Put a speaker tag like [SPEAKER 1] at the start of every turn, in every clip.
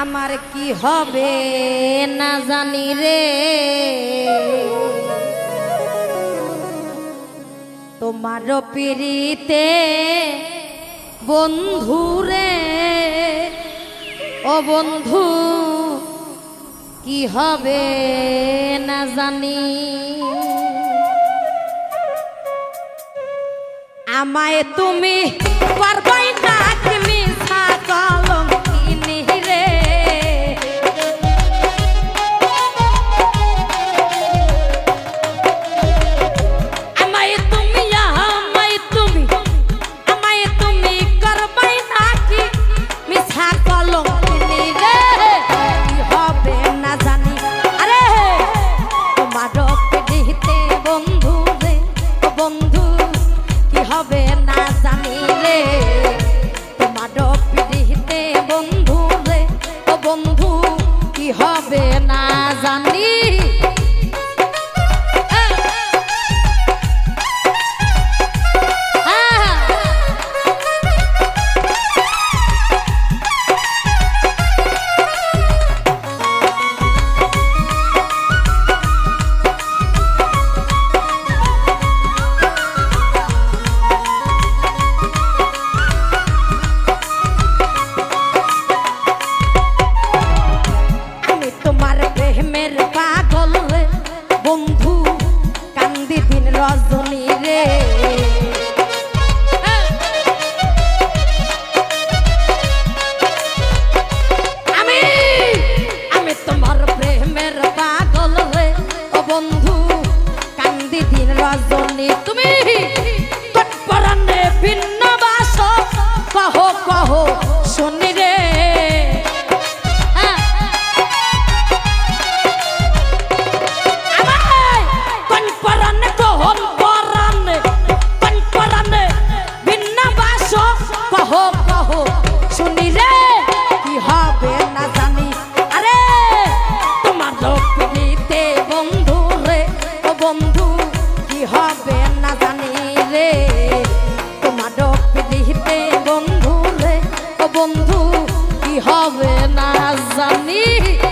[SPEAKER 1] আমার কি হবে না জানি রে। তোমার পিড়িতে বন্ধু রে। ও বন্ধু, কি হবে না জানি। আমায় তুমি পারবা বন্ধু কি হবে না জানি? আমি তোমার প্রেমের পাগল বন্ধু কান্দি দিন তুমি তৎপরানে ভিন্ন বাস। কহ কহ শুনি दी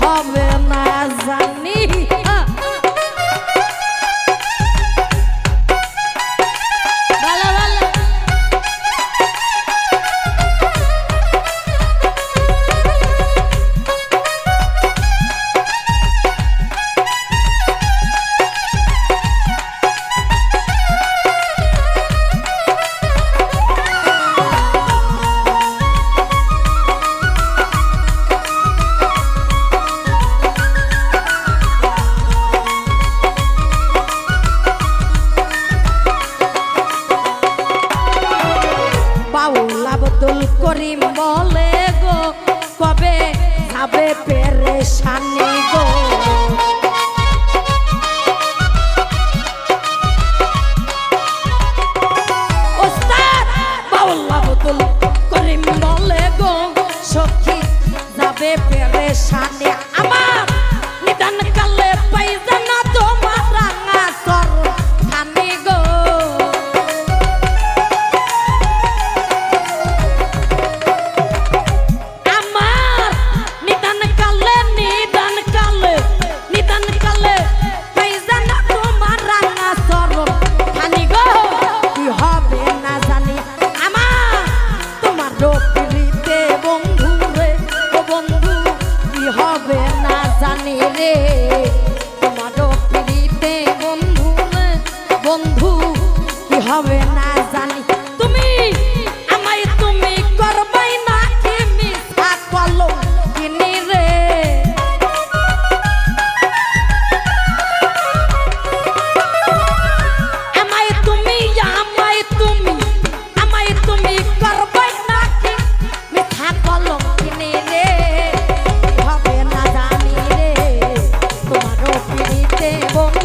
[SPEAKER 1] হবে না জানি।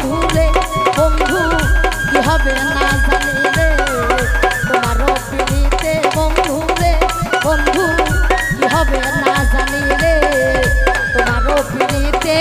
[SPEAKER 1] ভুলে বন্ধু, কি হবে না জানি রে তোমার পিড়িতে বন্ধু রে, বন্ধু, কি হবে না জানি রে তোমার পিড়িতে